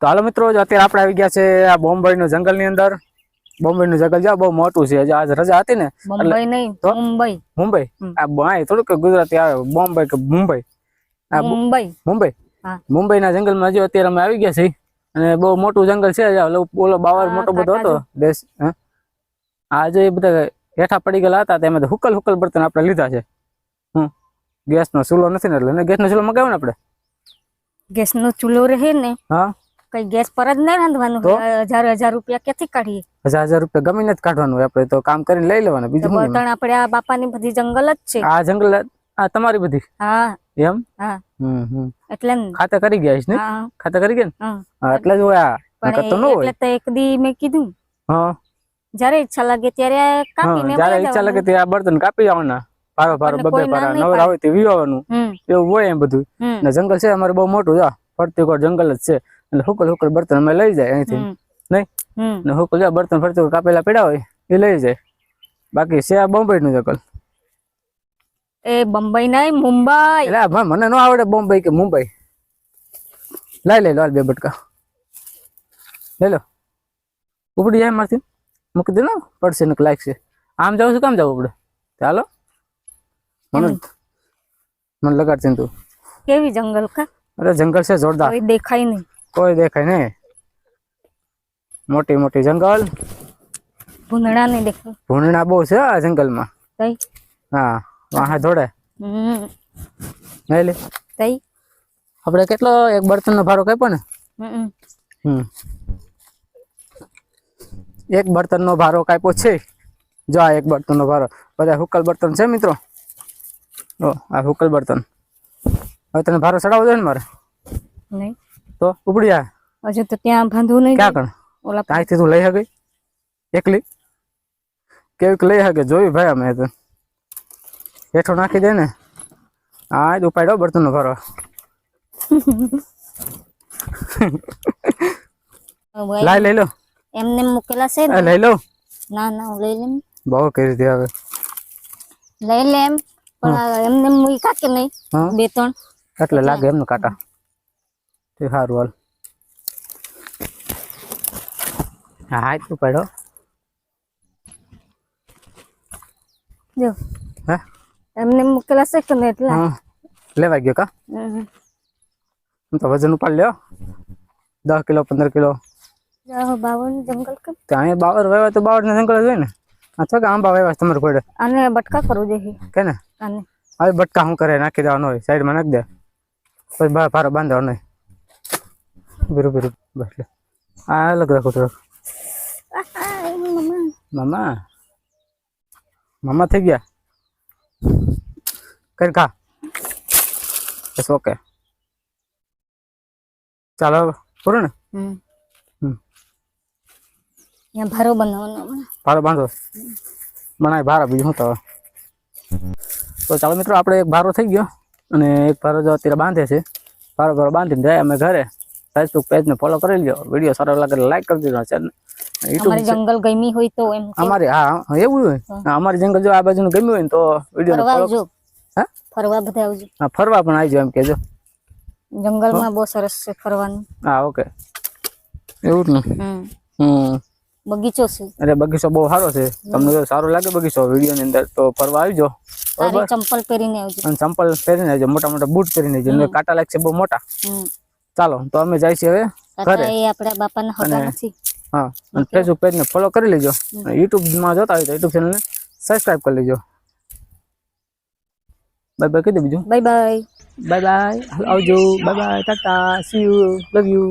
તો હાલો મિત્રો જો અત્યારે આપણે આવી ગયા છે આ બોમ્બેનું જંગલની અંદર. બોમ્બેનું જંગલ જો બહુ મોટું છે જે આજ રજા હતી ને. મુંબઈ નહીં મુંબઈ. મુંબઈ? આ બાય થોડુંક ગુજરાતી આવે બોમ્બે કે મુંબઈ? આ મુંબઈ. મુંબઈ. મુંબઈના જંગલમાં જો અત્યારે અમે આવી ગયા છીએ અને બહુ મોટું જંગલ છે ઓલો બાવર મોટો બધો હતો દેશ? આ જે બધા હેઠા પડી ગયેલા હતા તેમાં હુકલ હુકલ બર્તન આપણે લીધા છે. હમ. ગેસનો ચૂલો નથી ને એટલે ગેસનો ચૂલો મગાવ્યો ને આપણે? ગેસ નો ચૂલો રહે ને હા. કઈ ગેસ પર જ નહીં રાંધવાનું હજાર હજાર રૂપિયા ક્યાંથી કાઢીએ? હજાર હજાર રૂપિયા ગમે જ કાઢવાનું આપડે આપણે તો કામ કરીને લઈ લેવાનું બીજું બળતણ આપણે આ બાપાની બધી જંગલ જ છે. આ જંગલ આ તમારી બધી? હા. એમ? હા. હમ હમ. એટલે. ખાતે કરી ગયા છે ને? ખાતે કરી ગયા ને? એટલે જ હોય આ. નકર તો ન હોય. એટલે તો એક દી મેં કીધું. હા. જ્યારે ઈચ્છા લાગે ત્યારે કાપીને જયારે ઈચ્છા લાગે ત્યારે આ બર્તન કાપી જવાના પારો પારો બબે પારા નવરા હોય તે વીવવાનું એવું હોય એમ બધું. ને જંગલ છે અમારે બહુ મોટું છે ફરતી જંગલ જ છે. એટલે હુકલ હુકલ બર્તન અમે લઈ જાય અહીંથી. નહીં? ને હુકલ જાય બર્તન ફરતું કાપેલા પડ્યા હોય એ લઈ જાય. બાકી છે આ બોમ્બઈ નું જકલ એ બંબઈ નહીં મુંબઈ. એટલે ભાઈ મને ન આવડે બોમ્બઈ કે મુંબઈ. લઈ લઈ લો બે બટકા. લઈ લો. ઉપડી જાય મારથી. મૂકી દે ને પડશે ને લાયક છે. આમ જાવ છું કામ જાવ ઉપડે ચાલો મને મને લગાડશે તું. કેવી જંગલ કા? અરે જંગલ છે જોરદાર. દેખાય નહીં. કોઈ દેખાય નહીં. મોટી મોટી જંગલ. ભૂંડણા નહીં દેખાય. ભૂંડણા બહુ છે આ જંગલમાં. તઈ? હા વાહે જોડે હમ. નહીં લે. તઈ? આપણે કેટલો એક બર્તનનો ભાડો કાપ્યો ને? હમ. હમ. એક બર્તનનો ભારો કાપ્યો છે. જો આ એક બર્તનનો ભારો. બધા હુકલ બર્તન છે મિત્રો? ઓ આ હુકલ બર્તન હવે તને ભારો ચડાવવો જોઈએ ને મારે? નહીં. તો ઉપડી જા હજુ તો ત્યાં બાંધવું નહીં ક્યાં કણ? ઓલા ત્યાંથી તું લઈ હગી એકલી? કેવીક લઈ હગે? જોયું ભાઈ અમે તો. હેઠો નાખી દે ને. હા જ ઉપાડ્યો બર્તનનો ભારો. લાઈ લઈ લો. એમને મૂકેલા છે ને? એ લઈ લો. ના ના હું લઈ લેમ બહુ કરી દે હવે. લઈ લેમ પણ આ એમને મૂકા કે નહીં? હા. બે ત્રણ. એટલે લાગે એમને કાંટા. તે સારું હાલ. હા હા તું પડ્યો જો. હે? એમને મૂકેલા છે કે નહીં એટલા? હા લેવાઈ ગયો કા? હમ. હું તો વજન ઉપાડ લ્યો. દસ કિલો પંદર કિલો. જાઓ બાવન જંગલ કે ત્યાં અહીંયા બાવર વાવ્યા તો બાવર જંગલ જ હોય ને. અથવા કે આંબા વાવ્યા છે તમારે કોઈ આને બટકા કરવું જોઈએ. કે ને? આને હવે બટકા શું કરે નાખી દેવાનો હોય સાઈડમાં નાખી દે. પછી બહાર ભારો બાંધવાનો હોય. બસ લે આ અલગ રાખો થોડોક આહા, મમ્મા. મામા મામા થઈ ગયા કર ખા બસ ઓકે ચાલો પૂરું ને ભારો બનાવવાનો. ભારો બાંધો બનાય ભારો બીજું શું તો તો ચાલો મિત્રો આપણે એક ભારો થઈ ગયો અને એક ભારો જો અત્યારે બાંધે છે ભારો ભારો બાંધીને જાય અમે ઘરે ફેસબુક પેજને ફોલો કરી લ્યો. વીડિયો સારો લાગે લાઈક કરી દેજો ચેનલ અમારી જંગલ ગમી હોય તો એમ અમારી હા એવું હોય. અમારી જંગલ જો આ બાજુનું ગમ્યું હોય ને તો વીડિયો ફોલો હા? ફરવા બધા આવજો. હા ફરવા પણ આવજો એમ કેજો જંગલમાં બહુ સરસ છે ફરવાનું. હા ઓકે. એવું જ ને? હમ. બગીચો છે. અરે બગીચો બહુ સારો છે. તમને જો સારો લાગે બગીચો વીડિયો ની અંદર તો ફરવા આવજો. ચંપલ પહેરીને આવજો. અને ચંપલ પહેરીને આવજો મોટા મોટા બૂટ પહેરીને આવજો. કાંટા લાગશે બહુ મોટા. હમ. ચાલો તો અમે છીએ હવે ઘરે. આપણા બાપાના હગા નથી. હા અને ફેસબુક પેજને ફોલો કરી લેજો. યુટ્યુબમાં જોતા હોય તો યુટ્યુબ ચેનલને સબસ્ક્રાઇબ કરી લેજો. બાય બાય કીધું બીજું. બાય બાય બાય બાય આવજો. Bye bye tata see you love you